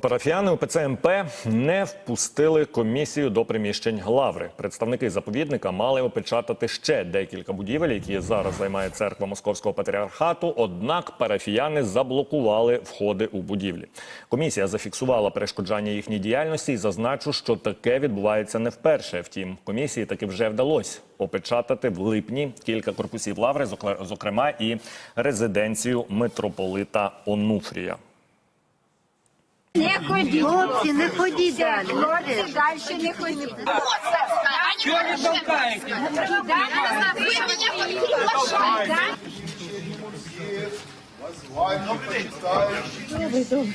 Парафіяни УПЦ МП не впустили комісію до приміщень лаври. Представники заповідника мали опечатати ще декілька будівель, які зараз займає церква Московського патріархату. Однак парафіяни заблокували входи у будівлі. Комісія зафіксувала перешкоджання їхній діяльності і зазначу, що таке відбувається не вперше. Втім, комісії таки вже вдалося опечатати в липні кілька корпусів лаври, зокре- зокрема і резиденцію митрополита Онуфрія. Не ходіть. Хлопці, не ходіть далі. Хлопці, далі не ходіть. Чего вы Добрий Чого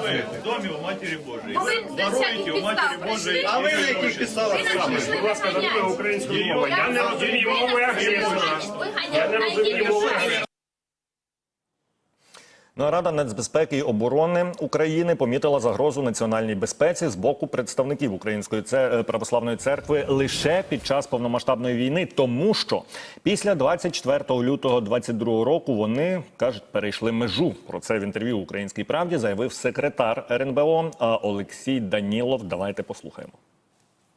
указуєте? в домі у Матері Божої. Ви на всяких Воруєте у Матері підставах Божої. прийшли. А ви на яких підставах Ви нам прийшли? Будь ласка, виганяти. дадуть українською мовою. Я не розумію мови агресора. Я не розумію мови агресора. Ну, Рада нацбезпеки і оборони України помітила загрозу національній безпеці з боку представників Української е, православної церкви лише під час повномасштабної війни, тому що після 24 лютого 22 року вони кажуть, перейшли межу. Про це в інтерв'ю Українській правді заявив секретар РНБО Олексій Данілов. Давайте послухаємо.